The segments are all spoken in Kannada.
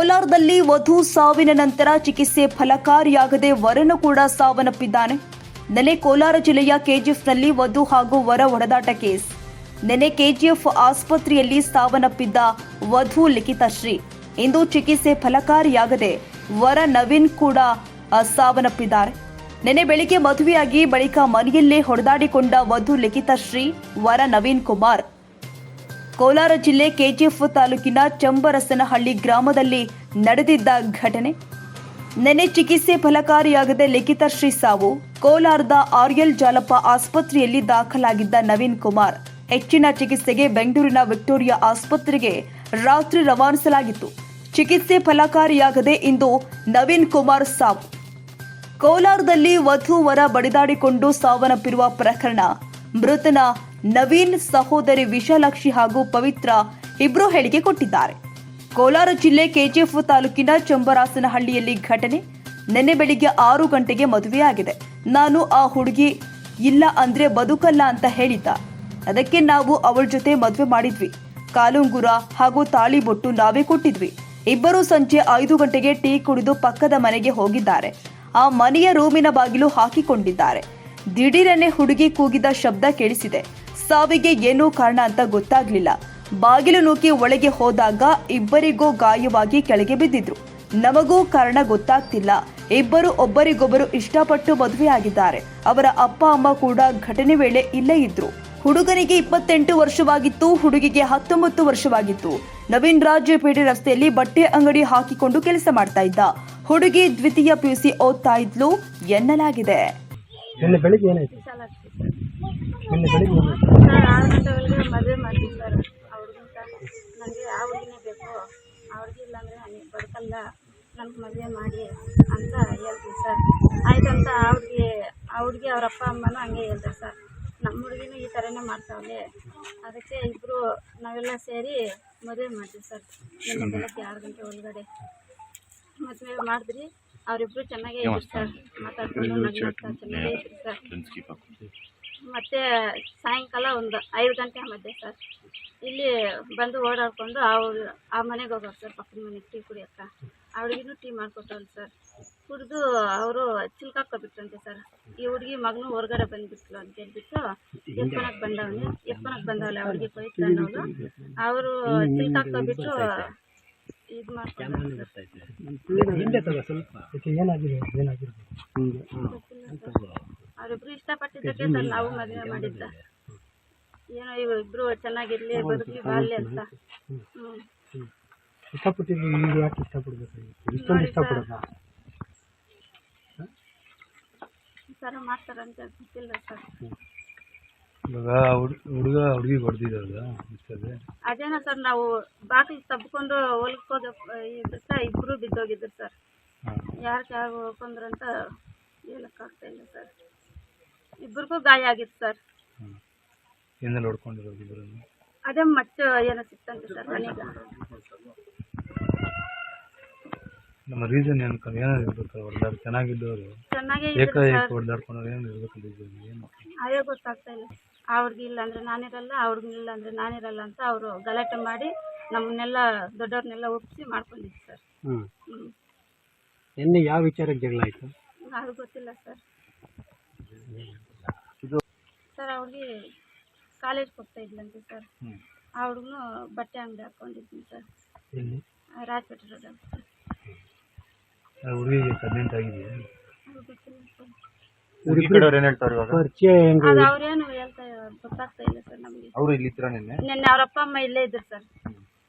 ಕೋಲಾರದಲ್ಲಿ ವಧು ಸಾವಿನ ನಂತರ ಚಿಕಿತ್ಸೆ ಫಲಕಾರಿಯಾಗದೆ ವರನು ಕೂಡ ಸಾವನ್ನಪ್ಪಿದ್ದಾನೆ. ನೆನೆ ಕೋಲಾರ ಜಿಲ್ಲೆಯ ಕೆಜಿಎಫ್ನಲ್ಲಿ ವಧು ಹಾಗೂ ವರ ಹೊಡೆದಾಟ ಕೇಸ್. ನೆನೆ ಕೆಜಿಎಫ್ ಆಸ್ಪತ್ರೆಯಲ್ಲಿ ಸಾವನ್ನಪ್ಪಿದ್ದ ವಧು ಲಿಖಿತಶ್ರೀ ಇಂದು ಚಿಕಿತ್ಸೆ ಫಲಕಾರಿಯಾಗದೆ ವರ ನವೀನ್ ಕೂಡ ಸಾವನ್ನಪ್ಪಿದ್ದಾರೆ. ನೆನೆ ಬೆಳಿಗ್ಗೆ ಮದುವೆಯಾಗಿ ಬಳಿಕ ಮನೆಯಲ್ಲೇ ಹೊಡೆದಾಡಿಕೊಂಡ ವಧು ಲಿಖಿತಶ್ರೀ ವರ ನವೀನ್ ಕುಮಾರ್. ಕೋಲಾರ ಜಿಲ್ಲೆ ಕೆಜಿಎಫ್ ತಾಲೂಕಿನ ಚಂಬರಸನಹಳ್ಳಿ ಗ್ರಾಮದಲ್ಲಿ ನಡೆದಿದ್ದ ಘಟನೆ. ನೆನೆ ಚಿಕಿತ್ಸೆ ಫಲಕಾರಿಯಾಗದೆ ಲಿಖಿತಶ್ರೀ ಸಾವು, ಕೋಲಾರದ ಆರ್ಯಲ್ ಜಾಲಪ್ಪ ಆಸ್ಪತ್ರೆಯಲ್ಲಿ ದಾಖಲಾಗಿದ್ದ ನವೀನ್ ಕುಮಾರ್. ಹೆಚ್ಚಿನ ಚಿಕಿತ್ಸೆಗೆ ಬೆಂಗಳೂರಿನ ವಿಕ್ಟೋರಿಯಾ ಆಸ್ಪತ್ರೆಗೆ ರಾತ್ರಿ ರವಾನಿಸಲಾಗಿತ್ತು. ಚಿಕಿತ್ಸೆ ಫಲಕಾರಿಯಾಗದೆ ಇಂದು ನವೀನ್ ಕುಮಾರ್ ಸಾವು. ಕೋಲಾರದಲ್ಲಿ ವಧು ವರ ಬಡಿದಾಡಿಕೊಂಡು ಸಾವನ್ನಪ್ಪಿರುವ ಪ್ರಕರಣ, ಮೃತನ ನವೀನ್ ಸಹೋದರಿ ವಿಶಾಲಾಕ್ಷಿ ಹಾಗೂ ಪವಿತ್ರ ಇಬ್ರು ಹೇಳಿಕೆ ಕೊಟ್ಟಿದ್ದಾರೆ. ಕೋಲಾರ ಜಿಲ್ಲೆ ಕೆಜಿಎಫ್ ತಾಲೂಕಿನ ಚಂಬರಾಸನಹಳ್ಳಿಯಲ್ಲಿ ಘಟನೆ. ನಿನ್ನೆ ಬೆಳಿಗ್ಗೆ ಆರು ಗಂಟೆಗೆ ಮದುವೆಯಾಗಿದೆ. ನಾನು ಆ ಹುಡುಗಿ ಇಲ್ಲ ಅಂದ್ರೆ ಬದುಕಲ್ಲ ಅಂತ ಹೇಳಿದ್ದ. ಅದಕ್ಕೆ ನಾವು ಅವಳ ಜೊತೆ ಮದುವೆ ಮಾಡಿದ್ವಿ. ಕಾಲುಂಗುರ ಹಾಗೂ ತಾಳಿ ಬೊಟ್ಟು ನಾವೇ ಕೊಟ್ಟಿದ್ವಿ. ಇಬ್ಬರು ಸಂಜೆ ಐದು ಗಂಟೆಗೆ ಟೀ ಕುಡಿದು ಪಕ್ಕದ ಮನೆಗೆ ಹೋಗಿದ್ದಾರೆ. ಆ ಮನೆಯ ರೂಮಿನ ಬಾಗಿಲು ಹಾಕಿಕೊಂಡಿದ್ದಾರೆ. ದಿಢೀರನೆ ಹುಡುಗಿ ಕೂಗಿದ ಶಬ್ದ ಕೇಳಿಸಿದೆ. ಸಾವಿಗೆ ಏನೂ ಕಾರಣ ಅಂತ ಗೊತ್ತಾಗ್ಲಿಲ್ಲ. ಬಾಗಿಲು ನೂಕಿ ಒಳಗೆ ಹೋದಾಗ ಇಬ್ಬರಿಗೂ ಗಾಯವಾಗಿ ಕೆಳಗೆ ಬಿದ್ದಿದ್ರು. ನಮಗೂ ಕಾರಣ ಗೊತ್ತಾಗ್ತಿಲ್ಲ. ಇಬ್ಬರು ಒಬ್ಬರಿಗೊಬ್ಬರು ಇಷ್ಟಪಟ್ಟು ಮದುವೆಯಾಗಿದ್ದಾರೆ. ಅವರ ಅಪ್ಪ ಅಮ್ಮ ಕೂಡ ಘಟನೆ ವೇಳೆ ಇಲ್ಲೇ ಇದ್ರು. ಹುಡುಗನಿಗೆ ಇಪ್ಪತ್ತೆಂಟು ವರ್ಷವಾಗಿತ್ತು ಹುಡುಗಿಗೆ ಹತ್ತೊಂಬತ್ತು ವರ್ಷವಾಗಿತ್ತು. ನವೀನ್ ರಾಜ್ ಪೇಟೆ ರಸ್ತೆಯಲ್ಲಿ ಬಟ್ಟೆ ಅಂಗಡಿ ಹಾಕಿಕೊಂಡು ಕೆಲಸ ಮಾಡ್ತಾ ಇದ್ದ. ಹುಡುಗಿ ದ್ವಿತೀಯ ಪಿಯುಸಿ ಓದ್ತಾ ಇದ್ಲು ಎನ್ನಲಾಗಿದೆ. ನಿನ್ನೆ ಬೆಳಿಗ್ಗೆ ಏನಾಯ್ತು ವಿಶಾಲಾಕ್ಷಿ ನಿನ್ನೆ ಬೆಳಿಗ್ಗೆ ಏನಾಯ್ತು ಸರ್ ಆರು ಗಂಟೆ ಒಳಗೆ ಮದುವೆ ಮಾಡ್ತೀವಿ ಸರ್ ಆ ಹುಡುಗಂತ ನನಗೆ ಆ ಹುಡುಗಿನೇ ಬೇಕು ಆ ಹುಡುಗಿ ಇಲ್ಲಾಂದರೆ ನನಗೆ ಬದುಕಲ್ಲ ನನಗೆ ಮದುವೆ ಮಾಡಿ ಅಂತ ಹೇಳ್ತೀವಿ ಸರ್. ಆಯ್ತಂತ ಅವ್ರಿಗೆ ಆ ಹುಡ್ಗಿ ಅವ್ರ ಅಪ್ಪ ಅಮ್ಮನೂ ಹಂಗೆ ಹೇಳ್ತಾರೆ ಸರ್. ನಮ್ಮ ಹುಡುಗಿನೂ ಈ ಥರನೇ ಮಾಡ್ತಾವಳೆ. ಅದಕ್ಕೆ ಇಬ್ಬರು ನಾವೆಲ್ಲ ಸೇರಿ ಮದುವೆ ಮಾಡ್ತೀವಿ ಸರ್. ನಿನ್ನೆ ಬೆಳಗ್ಗೆ ಆರು ಗಂಟೆ ಒಳಗಡೆ. ಮದುವೆ ಮಾಡಿದ್ರಿ ಅವರಿಬ್ರು ಚೆನ್ನಾಗೇ ಇದ್ರು ಸರ್. ಮಾತಾಡ್ಕೊಂಡು ಚೆನ್ನಾಗೇ ಇದ್ರು ಸರ್. ಮತ್ತೆ ಸಾಯಂಕಾಲ ಒಂದು ಐದು ಗಂಟೆ ಮಧ್ಯೆ ಸರ್. ಇಲ್ಲಿ ಬಂದು ಓಡಾಡ್ಕೊಂಡು ಅವ್ರು ಆ ಮನೆಗೆ ಹೋಗೋರು ಸರ್ ಪಕ್ಕದ ಮನೆಗೆ ಟೀ ಕುಡಿಯೋಕ್ಕ. ಅವಳಿಗೂ ಟೀ ಮಾಡಿಕೊಟ್ಟವ್ರು ಸರ್. ಕುಡಿದು ಅವರು ಚಿಲ್ಕಾಕೋಬಿಟ್ರಂತೆ ಸರ್. ಈ ಹುಡುಗಿ ಮಗನು ಹೊರಗಡೆ ಬಂದ್ಬಿಟ್ಲು ಅಂತ ಹೇಳ್ಬಿಟ್ಟು ಎಪ್ಪನಕ್ಕೆ ಬಂದವನು ಎಪ್ಪನಕ್ಕೆ ಬಂದವಲ್ಲ ಅವ್ರಿಗೆ ಕೊಯ್ತಾನು ಅವರು ಚಿಲ್ಕಾಕೋಬಿಟ್ಟು ಇದು ಮಾಡ್ಕೊಂಡು ಅವರಿಬ್ರು ಇಷ್ಟಪಟ್ಟಿದ್ದಕ್ಕೆ ಸರ್ ನಾವು ಮದುವೆ ಮಾಡಿದ್ದ. ಏನೋ ಇವ್ರಿಬ್ರು ಚೆನ್ನಾಗಿರ್ಲಿ ಬದುಕಲಿ ಬಾಲ್ಯ ಅಂತ. ಹ್ಞೂ ಇಷ್ಟಪಟ್ಟಿದ್ದು ಈಗ ಯಾಕೆ ಇಷ್ಟಪಡ್ಬೇಕಾಗಿತ್ತು ಇಷ್ಟೊಂದು ಇಷ್ಟಪಡೋದ? ಈ ಥರ ಮಾಡ್ತಾರಂತ ಗೊತ್ತಿಲ್ಲ ಸರ್. ಇವಾಗ ಹುಡುಗ ಹುಡುಗಿ ಹೊಡೆದಿದ್ದಲ್ಲ ಇಷ್ಟಲ್ಲಿ ಅದೇನೋ ಸರ್ ನಾವು ಬಾಗಿಲು ತಬ್ಕೊಂಡು ಹೊಲ್ಕೋದ ಇಬ್ರು ಬಿದ್ದೋಗಿದ್ರು ಸರ್. ಯಾರು ಯಾರು ಹೋಗ್ಕೊಂಡ್ರಂತ ಹೇಳೋಕ್ಕಾಗ್ತಾ ಇಲ್ಲ ಸರ್. ಇಬ್ಬರಿಗೂ ಗಾಯ ಆಗಿತ್ತು ಸರ್. ನೋಡ್ಕೊಂಡಿರೋದು ಏನೆಲ್ಲ ಹೊಡ್ಕೊಂಡಿರೋದು ಇಬ್ಬರನ್ನು ಅದೇ ಮಚ್ಚು ಏನೋ ಸಿಕ್ತಂತೆ ಸರ್ ಮನೆಗೆ ನಮ್ಮ ರೀಸನ್ ಏನು ಏನಾದ್ರು ಇರ್ಬೇಕು ಹೊಡೆದಾಡ್ ಚೆನ್ನಾಗಿದ್ದವರು. ಚೆನ್ನಾಗೇ ಇದ್ರು ಏಕಾಏಕಿ ಸರ್. ಹೊಡೆದಾಡ್ಕೊಂಡ್ರೆ ಏನು ಇರ್ಬೇಕು ರೀಸನ್ ಏನು? ಅದೇ ಗೊತ್ತಾಗ್ತಾ ಇಲ್ಲ. ಅವ್ರಿಗೆ ಇಲ್ಲ ಅಂದ್ರೆ ನಾನಿರಲ್ಲ ಅವ್ರಿಗೆ ಇಲ್ಲ ಅಂದ್ರೆ ನಾನಿರಲ್ಲ ಅಂತ ಅವರು ಗಲಾಟೆ ಮಾಡಿ ನಮ್ಮನ್ನೆಲ್ಲ ದೊಡ್ಡವ್ರನ್ನೆಲ್ಲ ಒಪ್ಪಿಸಿ ಮಾಡ್ಕೊಂಡಿದ್ದು ಸರ್. ಹ್ಞೂ ಹ್ಞೂ ನಿನ್ನೆ ಯಾವ ವಿಚಾರಕ್ಕೆ ಜಗಳ ಆಯಿತು? ಅದು ಗೊತ್ತಿಲ್ಲ ಸರ್. ಅವ್ರಿಗೆ ಕಾಲೇಜ್ ಹೋಗ್ತಾ ಇದ್ಲಂತೆ ಸರ್. ಹ್ಞೂ ಆ ಹುಡುಗನು ಬಟ್ಟೆ ಅಂಗಡಿ ಹಾಕೊಂಡಿದ್ದೀನಿ ಸರ್. ಎಲ್ಲಿ? ರಾಜಪೇಟೆ ರೋಡ್ ಸರ್ ಹುಡುಗಿಗೆ ಆಗಿದೆಯಾ? ಅದು ಗೊತ್ತಿಲ್ಲ ಸರ್. ಹುಡುಗಿ ಕಡೆಯವ್ರು ಏನ್ ಹೇಳ್ತಾರೆ ಇವಾಗ? ಪರಿಚಯ ಹೆಂಗೆ ಅದು ಅವ್ರೇನು ಹೇಳ್ತಾ ಗೊತ್ತಾಗ್ತಾ ಇಲ್ಲ ಸರ್ ನಮಗೆ. ಅವರು ಇಲ್ಲಿ ಇದ್ರ ನಿನ್ನೆ? ನಿನ್ನೆ ಅವ್ರ ಅಪ್ಪ ಅಮ್ಮ ಇಲ್ಲೇ ಇದ್ರು ಸರ್.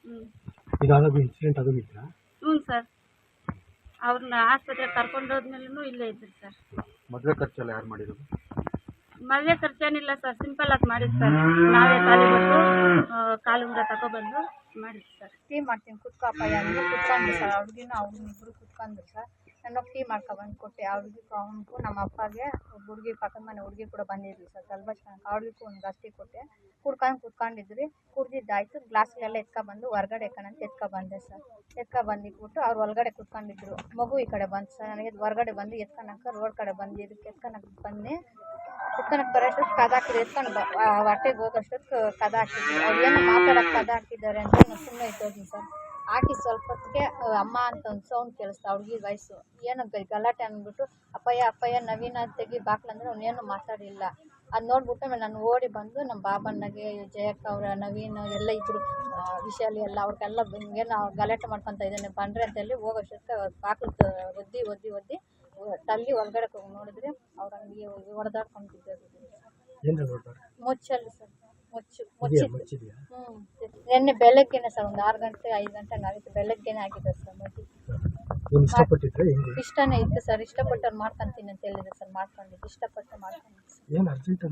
ಹ್ಞೂ ಇನ್ಸಿಡೆಂಟ್ ಹ್ಞೂ ಸರ್. ಅವ್ರನ್ನ ಆಸ್ಪತ್ರೆಗೆ ಕರ್ಕೊಂಡು ಹೋದ್ಮೇಲೂ ಇಲ್ಲೇ ಇದ್ರು ಸರ್. ಮದ್ವೆ ಖರ್ಚೆಲ್ಲ ಯಾರು ಮಾಡಿರೋದು? ಮದುವೆ ಖರ್ಚೇನಿಲ್ಲ ಸರ್. ಸಿಂಪಲ್ ಆಗಿ ಮಾಡಿದ್ದು ಸರ್. ನಾವೇ ತಾಲಿ ಕಾಲು ಕಾಲುಂಗ್ರ ತಗೊಬಂದು ಮಾಡಿದ್ದು ಸರ್. ಟೀ ಮಾಡ್ತೀನಿ. ಕುತ್ಕಪ್ಪ ಯಾರು ಕುತ್ಕೊಂಡ್ರು ಸರ್. ಅವ್ರಿಗಿನ ಅವ್ರನ್ನ ಇಬ್ಬರು ಕುತ್ಕೊಂಡ್ರು ಸರ್. ನಾನು ಟೀ ಮಾಡ್ಕೊಬಂದು ಕೊಟ್ಟೆ. ಅವ್ರಿಗೂ ಅವನಿಗೂ ನಮ್ಮ ಅಪ್ಪಗೆ ಹುಡುಗಿ, ಪಕ್ಕದ ಮನೆ ಹುಡುಗಿ ಕೂಡ ಬಂದಿದ್ವಿ ಸರ್. ಸ್ವಲ್ಪ ಚೆನ್ನಾಗಿ ಒಂದು ಗಸ್ತಿ ಕೊಟ್ಟೆ. ಕುಡ್ಕೊಂಡು ಕುತ್ಕೊಂಡಿದ್ರಿ ಕುಡ್ದಿದ್ದಾಯ್ತು. ಗ್ಲಾಸ್ಗೆಲ್ಲ ಎತ್ಕೊಬಂದು ಹೊರ್ಗಡೆ ಎಕ್ಕಣಂತ ಎತ್ಕೊಬಂದೆ ಸರ್. ಎತ್ಕೊಬಂದಿಟ್ಬಿಟ್ಟು ಅವ್ರು ಒಳಗಡೆ ಕುತ್ಕೊಂಡಿದ್ರು. ಮಗು ಈ ಕಡೆ ಬಂತು ಸರ್. ನನಗೆ ಹೊರಗಡೆ ಬಂದು ಎತ್ಕೊಳಕ್ಕೆ ರೋಡ್ ಕಡೆ ಬಂದು ಇದಕ್ಕೆ ಎತ್ಕೊಳಕ್ಕೆ ಬಂದೆ. ಎತ್ಕೊಳಕ್ಕೆ ಬರೋಷ್ಟೊತ್ತು ಕದ ಹಾಕಿದ್ರು ಎತ್ಕೊಂಡು ಹೊಟ್ಟೆಗೆ ಹೋಗೋಷ್ಟೊತ್ತು ಕದ ಹಾಕಿದ್ವಿ. ಅವ್ರು ಏನು ಮಾತಾಡೋಕೆ ಕದ ಹಾಕಿದ್ದಾರೆ ಅಂತ ನಾನು ಸುಮ್ಮನೆ ಇದ್ದೋಗಿ ಸರ್. ಹಾಕಿ ಸ್ವಲ್ಪ ಹೊತ್ತಿಗೆ ಅಮ್ಮ ಅಂತ ಒಂದು ಸೌಂಡ್ ಕೇಳಿಸ್ತು, ಹುಡುಗಿ ವಯಸ್ಸು. ಏನೋ ಗಲಾಟೆ ಅಂದ್ಬಿಟ್ಟು ಅಪ್ಪಯ್ಯ ಅಪ್ಪಯ್ಯ, ನವೀನ ತೆಗಿ ಬಾಕ್ಲಂದ್ರೆ ಅವನೇನು ಮಾತಾಡಿಲ್ಲ. ಅದು ನೋಡ್ಬಿಟ್ಟು ಆಮೇಲೆ ನಾನು ಓಡಿ ಬಂದು ನಮ್ಮ ಬಾಬಣ್ಣಗೆ, ಜಯಕ್ಕ ಅವರ, ನವೀನ್ ಎಲ್ಲ ಇದ್ರು ವಿಶಾಲಿ ಎಲ್ಲ, ಅವ್ರಿಗೆಲ್ಲ ಏನೋ ಗಲಾಟೆ ಮಾಡ್ಕೊತ ಇದ್ದಾನೆ, ಬಂದ್ರೆ ಅಂತೇಳಿ ಅಷ್ಟೊತ್ತಿಗೆ ಬಾಕ್ಲು ಒದ್ದಿ ಒದ್ದಿ ಒದ್ದಿ ತಲ್ಲಿ ಒಳಗಡೆ ಹೋಗಿ ನೋಡಿದ್ರೆ ಅವ್ರ ಹಂಗೆ ಹೊಡೆದಾಡ್ಕೊಂಡು ಬಿದ್ದಾರೆ ಮುಚ್ಚಲ್ಲಿ ಸರ್. ಮುಚ್ಚು ಮುಚ್ಚಿದ್ದು ಹ್ಞೂ ನಿನ್ನೆ ಬೆಳಗ್ಗೆನೆ ಸರ್ ಒಂದು ಆರು ಗಂಟೆ ಐದು ಗಂಟೆ ಆಗಿತ್ತು. ಬೆಳಗ್ಗೆನೆ ಆಗಿದೆ ಸರ್ ಮದುವೆ ಇಷ್ಟನೇ ಇತ್ತು ಸರ್. ಇಷ್ಟಪಟ್ಟವ್ರು ಮಾಡ್ಕೊಂತೀನಿ ಅಂತ ಹೇಳಿದ್ರು ಸರ್ ಮಾಡ್ಕೊಂಡಿದ್ದು. ಇಷ್ಟಪಟ್ಟು ಮಾಡ್ಕೊಂಡಿದ್ದು ಮಾಡ್ಬೇಕು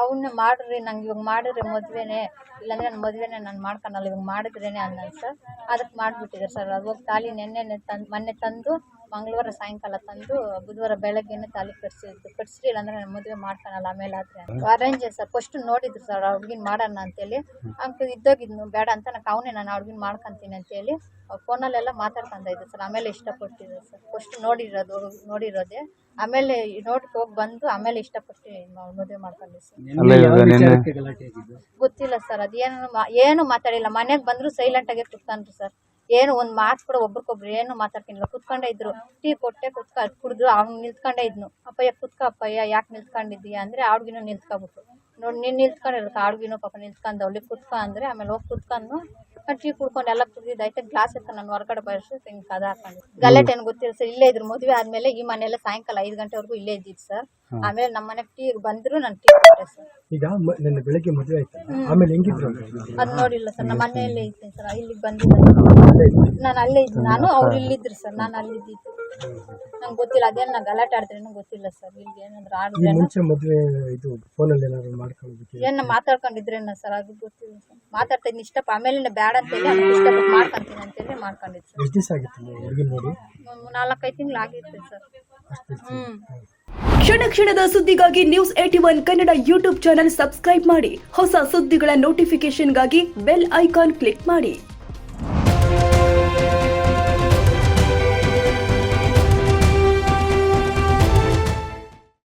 ಅವನ್ನ ಮಾಡ್ರಿ ನಂಗೆ ಇವಾಗ ಮಾಡಿದ್ರೆ ಮದುವೆನೇ. ಇಲ್ಲಾಂದ್ರೆ ನನ್ನ ಮದುವೆನೇ ನಾನು ಮಾಡ್ಕೊಳಲ್ಲ ಇವಾಗ ಮಾಡಿದ್ರೇನೆ ಅಂದ ಸರ್. ಅದಕ್ಕೆ ಮಾಡಿಬಿಟ್ಟಿದ್ದಾರೆ ಸರ್. ಅದು ಹೋಗಿ ತಾಲಿ ನೆನ್ನೆ ತಂದು ಮೊನ್ನೆ ತಂದು ಮಂಗಳವಾರ ಸಾಯಂಕಾಲ ತಂದು ಬುಧವಾರ ಬೆಳಗ್ಗೆನೆ ತಾಲಿ ಕಟ್ಸಿದ್ದು. ಕಟ್ಸಿಲ್ಲ ಅಂದ್ರೆ ನಾನು ಮದುವೆ ಮಾಡ್ಕೊಳಲ್ಲ ಆಮೇಲೆ ಆದ್ರೆ ಅರೇಂಜ್ ಸರ್ ಫಸ್ಟ್ ನೋಡಿದ್ರು ಸರ್ ಆ ಹುಡ್ಗಿನ ಮಾಡೋಣ ಅಂತೇಳಿ. ಅಂಕ ಇದ್ದೋಗಿದ್ನು ಬೇಡ ಅಂತ ನಾನು ಅವನೇ ನಾನು ಹುಡ್ಗಿನ ಮಾಡ್ಕೊತೀನಿ ಅಂತೇಳಿ ಫೋನಲ್ಲೆಲ್ಲ ಮಾತಾಡ್ಕೊಂಡ ಇದ್ದೆ ಸರ್ ಆಮೇಲೆ ಇಷ್ಟಪಟ್ಟಿದ್ದೆ ಸರ್ ಫಸ್ಟ್ ನೋಡಿರೋದು ನೋಡಿರೋದೆ. ಆಮೇಲೆ ನೋಡ್ಕೊ ಹೋಗಿ ಬಂದು ಆಮೇಲೆ ಇಷ್ಟಪಟ್ಟು ಮದುವೆ ಮಾಡ್ಕೊಂಡೆ ಸರ್ ಅಲ್ಲ ಗಲಾಟೆ ಆಗಿದ್ದು? ಗೊತ್ತಿಲ್ಲ ಸರ್ ಅದೇನು ಮಾ- ಏನು ಮಾತಾಡಿಲ್ಲ. ಮನೆಗೆ ಬಂದ್ರು ಸೈಲೆಂಟ್ ಆಗಿ ಕುತ್ಕೊಂಡ್ರು ಸರ್ ಏನು ಒಂದು ಮಾತು ಕೂಡ ಒಬ್ರಿಗೊಬ್ರು ಏನು ಮಾತಾಡ್ತಿಲ್ಲ. ಕುತ್ಕೊಂಡೇ ಇದ್ರು. ಟೀ ಕೊಟ್ಟೆ ಕುತ್ಕ ಕುಡಿದ್ರು ಅವ್ನು ನಿಲ್ತ್ಕೊಂಡೇ ಇದ್ನು. ಅಪ್ಪಯ್ಯ ಕುತ್ಕ ಅಪ್ಪಯ್ಯ ಯಾಕೆ ನಿಲ್ತ್ಕೊಂಡಿದ್ದೀಯ ಅಂದರೆ ಅವ್ರಿಗಿನ್ನೂ ನಿಲ್ತ್ಕೊಬಿಟ್ರು ನೋಡಿ ನೀನು ನಿಲ್ತ್ಕೊಂಡಿರತ್ತೆ ಅವ್ಳಿಗಿನೂ ಪಾಪ ನಿಂತ್ಕೊಂಡು ಅವಳಿಗೆ ಕುತ್ಕ ಅಂದರೆ ಆಮೇಲೆ ಹೋಗಿ ಕುತ್ಕೊಂಡು ಕಟ್ಟಿ ಟೀ ಕುಡ್ಕೊಂಡು ಎಲ್ಲ ಕುದಿದೈತೆ ಗ್ಲಾಸ್ ಇತ್ತು ನಾನು ಹೊರಗಡೆ ಬರ್ಸಿ ಹಿಂಗೆ ಕದ ಹಾಕೊಂಡು. ಗಲಾಟೆ ಏನು ಗೊತ್ತಿಲ್ಲ ಸರ್ ಇಲ್ಲೇ ಇದ್ರು ಮದುವೆ ಆದಮೇಲೆ ಈ ಮನೆಯಲ್ಲ ಸಾಯಂಕಾಲ ಐದು ಗಂಟೆವರೆಗೂ ಇಲ್ಲೇ ಇದ್ದಿದ್ದು ಸರ್ ಆಮೇಲೆ ನಮ್ಮ ಮನೆ ಟೀ ಬಂದ್ರು ನಾನು ಟೀ ಕೊಟ್ಟೆ ಸರ್ ಈಗ ನನ್ನ ಬೆಳಗ್ಗೆ ಮದುವೆ ಆಯ್ತು? ಆಮೇಲೆ ಹೆಂಗಿದ್ರು? ಅದು ನೋಡಿಲ್ಲ ಸರ್ ನಮ್ಮ ಮನೆಯಲ್ಲೇ ಇದ್ದೀನಿ ಸರ್ ಇಲ್ಲಿಗೆ ಬಂದಿಲ್ಲ. ನಾನು ಅಲ್ಲೇ ಇದ್ದೀನಿ ನಾನು ಅವ್ರು ಇಲ್ಲಿದ್ರು ಸರ್ ನಾನು ಅಲ್ಲಿದ್ದಿದ್ದು. ನಂಗೆ ಗೊತ್ತಿಲ್ಲ ಅದೇನು ನಾನು ಗಲಾಟೆ ಆಡ್ತೀರೇನೋ ಗೊತ್ತಿಲ್ಲ ಸರ್. ಇಲ್ಲಿ ಏನಾದ್ರು ಈ ಆಡಿದ್ರೆ ಮುಂಚೆ ಮದುವೆ ಇದು ಫೋನಲ್ಲಿ ಏನಾದ್ರು ಮಾಡ್ಕೊಳ್ಳೋದಕ್ಕೆ ಏನು ಮಾತಾಡ್ಕೊಂಡಿದ್ರೇನ ಸರ್? ಅದು ಗೊತ್ತಿಲ್ಲ ಸರ್. ಮಾತಾಡ್ತಾ ಇದ್ದೀನಿ ಇಷ್ಟಪ್ಪ. ಆಮೇಲೆ ಬೇಡ ಅಂತೇಳಿ ಅವ್ನಿಗೆ ಇಷ್ಟಪಟ್ಟು ಮಾಡ್ಕೊಂತೀನಿ ಅಂತೇಳಿ ಮಾಡ್ಕೊಂಡಿದ್ದು ಸರ್. ಎಷ್ಟು ದಿವಸ ಆಗಿತ್ತು ನೀವು ಹುಡುಗಿ ನೋಡಿ ಒಂದು ನಾಲ್ಕೈದು ತಿಂಗಳು ಆಗಿತ್ತು ಸರ್. ಹ್ಞೂ ಕ್ಷಣ ಕ್ಷಣದ ಸುದ್ದಿಗಾಗಿ news eighty one Kannada YouTube channel subscribe ಮಾಡಿ. ಹೊಸ ಸುದ್ದಿಗಳ ನೋಟಿಫಿಕೇಶನ್ಗಾಗಿ ಬೆಲ್ ಐಕಾನ್ ಕ್ಲಿಕ್ ಮಾಡಿ.